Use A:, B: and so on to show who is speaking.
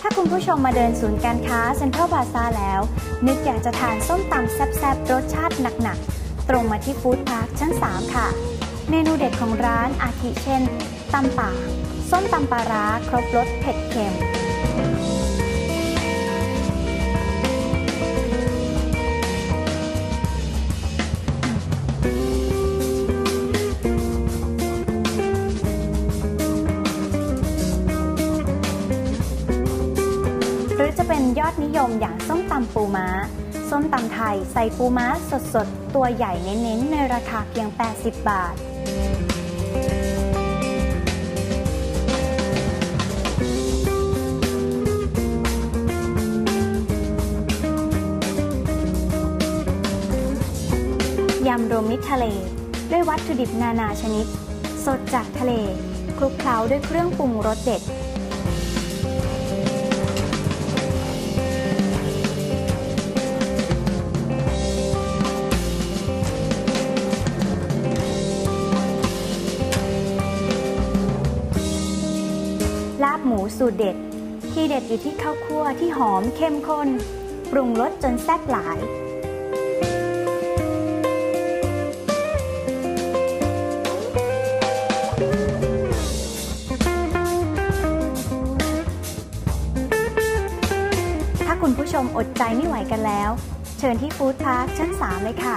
A: ถ้าคุณผู้ชมมาเดินศูนย์การค้าเซ็นทรัลบาซาแล้ว นึกอยากจะทานส้มตำแซ่บๆ รสชาติหนักๆ ตรงมาที่ฟู้ดพาร์คชั้น 3 ค่ะ เมนูเด็ดของร้านอาทิเช่นตำป่า ส้มตำปลาร้าครบรสเผ็ดเค็ม หรือจะเป็นยอดนิยมอย่างส้มตำปูม้า ส้มตำไทยใส่ปูม้าสดๆ ตัวใหญ่เน้นๆ ในราคาเพียง 80 บาท ยำรวมมิตรทะเล ด้วยวัตถุดิบนานาชนิด สดจากทะเล คลุกเคล้าด้วยเครื่องปรุงรสเด็ดาบหมูสูตรเด็ด ที่เด็ดอยู่ที่ข้าวคั่วที่หอมเข้มข้น ปรุงรสจนแซ่บหลาย ถ้าคุณผู้ชมอดใจไม่ไหวกันแล้ว เชิญที่ฟู้ดพาร์คชั้น 3 เลยค่ะ